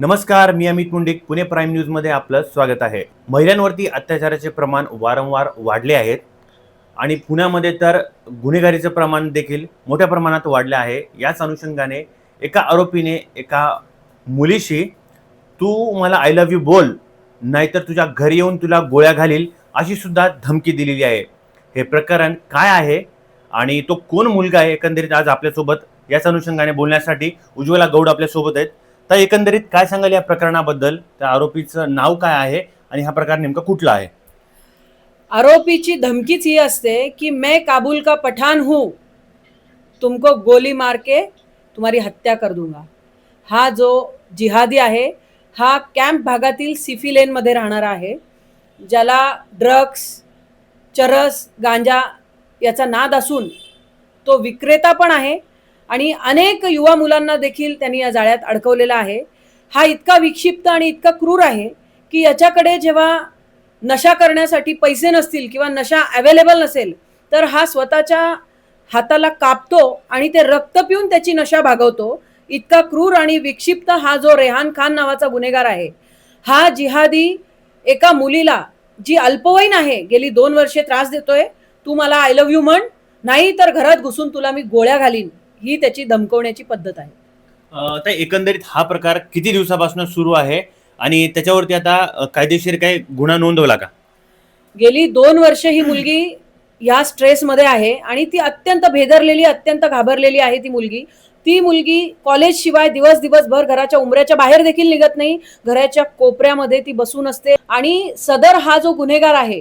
नमस्कार मी अमित मुंडिक पुणे प्राईम न्यूजमध्ये आपलं स्वागत आहे. महिलांवरती अत्याचाराचे प्रमाण वारंवार वाढले आहेत आणि पुण्यामध्ये तर गुन्हेगारीचं प्रमाण देखील मोठ्या प्रमाणात वाढलं आहे. याच अनुषंगाने एका आरोपीने एका मुलीशी तू मला आय लव्ह यू बोल नाहीतर तुझ्या घरी येऊन तुला गोळ्या घालील अशी सुद्धा धमकी दिलेली आहे. हे प्रकरण काय आहे आणि तो कोण मुलगा आहे एकंदरीत आज आपल्यासोबत? याच अनुषंगाने बोलण्यासाठी उज्ज्वला गौड आपल्यासोबत आहेत. तर एकंदरीत काय सांगाल या प्रकरणाबद्दल? त्या आरोपीचं नाव काय आहे? आणि हा प्रकार नेमका कुठला आहे? आरोपीची धमकीच ही असते की मैं काबुल का पठान हूँ. तुमको गोली मार के तुम्हारी हत्या कर दूंगा. हा जो जिहादी आहे हा कॅम्प भागातील सिफी लेनमध्ये राहणारा आहे ज्याला ड्रग्स चरस गांजा याचा नाद असून तो विक्रेता पण आहे. आणि अनेक युवा मुलांना देखील त्यांनी या जाळ्यात अडकवलेला आहे. हा इतका विक्षिप्त आणि इतका क्रूर आहे की याच्याकडे जेव्हा नशा करण्यासाठी पैसे नसतील किंवा नशा अवेलेबल नसेल तर हा स्वतःच्या हाताला कापतो आणि ते रक्त पिऊन त्याची नशा भागवतो. इतका क्रूर आणि विक्षिप्त हा जो रेहान खान नावाचा गुन्हेगार आहे हा जिहादी एका मुलीला जी अल्पवयीन आहे गेली दोन वर्षे त्रास देतोय तू मला आय लव्ह यू म्हण नाही तर घरात घुसून तुला मी गोळ्या घालीन. ही त्याची धमकवण्याची पद्धत आहे. एकंदरीत हा प्रकार किती दिवसापासून सुरू आहे? आणि त्याच्यावरती आता कायदेशीर काही गुन्हा नोंदवला का? गेली दोन वर्ष ही मुलगी या स्ट्रेसमध्ये आहे आणि ती अत्यंत भेदरलेली अत्यंत घाबरलेली आहे ती मुलगी. ती मुलगी कॉलेज शिवाय दिवस दिवसभर घराच्या उमऱ्याच्या बाहेर देखील निघत नाही. घराच्या कोपऱ्यामध्ये ती बसून असते. आणि सदर हा जो गुन्हेगार आहे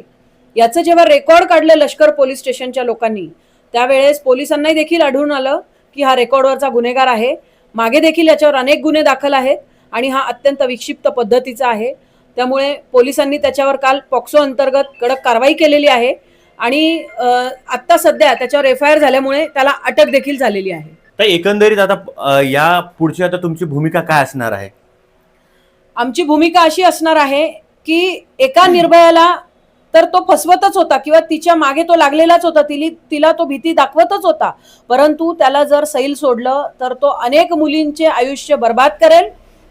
याचं जेव्हा रेकॉर्ड काढलं लष्कर पोलीस स्टेशनच्या लोकांनी त्यावेळेस पोलिसांनाही देखील आढळून आलं. की हा रेकॉर्डवरचा गुन्हेगार आहे. मागे देखील याच्यावर अनेक गुन्हे दाखल आहेत आणि हा अत्यंत विक्षिप्त पद्धतीचा आहे. त्यामुळे पोलिसांनी त्याच्यावर काल पॉक्सो अंतर्गत कडक कारवाई केलेली आहे आणि आत्ता सध्या त्याच्यावर एफ आय आर झाल्यामुळे त्याला अटक देखील झालेली आहे. तर एकंदरीत आता या पुढची आता तुमची भूमिका काय असणार आहे? आमची भूमिका अशी असणार आहे की एका निर्भयाला तर तो फसवतच होता किंवा तिच्यामागे तो लागलेलाच होता. तिली तिला तो भीती दाखवतच होता. परंतु त्याला जर सैल सोडलं तर तो अनेक मुलींचे आयुष्य बर्बाद करेल.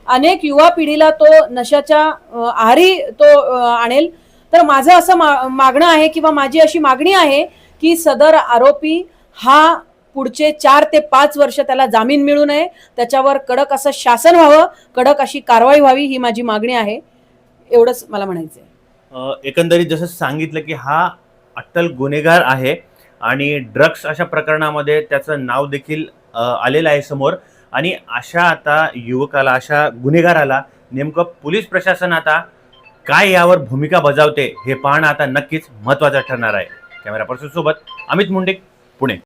अनेक युवा पिढीला तो नशाच्या आहारी तो आणेल. तर माझं असं मा मागणं आहे किंवा माझी अशी मागणी आहे की सदर आरोपी हा पुढचे चार ते पाच वर्ष त्याला जामीन मिळू नये. त्याच्यावर कडक असं शासन व्हावं. कडक अशी कारवाई व्हावी ही माझी मागणी आहे. एवढंच मला म्हणायचं आहे एकंदरीत जसं सांगितलं की हा अट्टल गुन्हेगार आहे आणि ड्रग्स अशा प्रकरणामध्ये त्याचं नाव देखील आलेलं आहे समोर. आणि अशा आता युवकाला अशा गुन्हेगाराला नेमकं पोलीस प्रशासन आता काय यावर भूमिका बजावते हे पाहणं आता नक्कीच महत्त्वाचं ठरणार आहे. कॅमेरा पर्सन सोबत अमित मुंडे पुणे.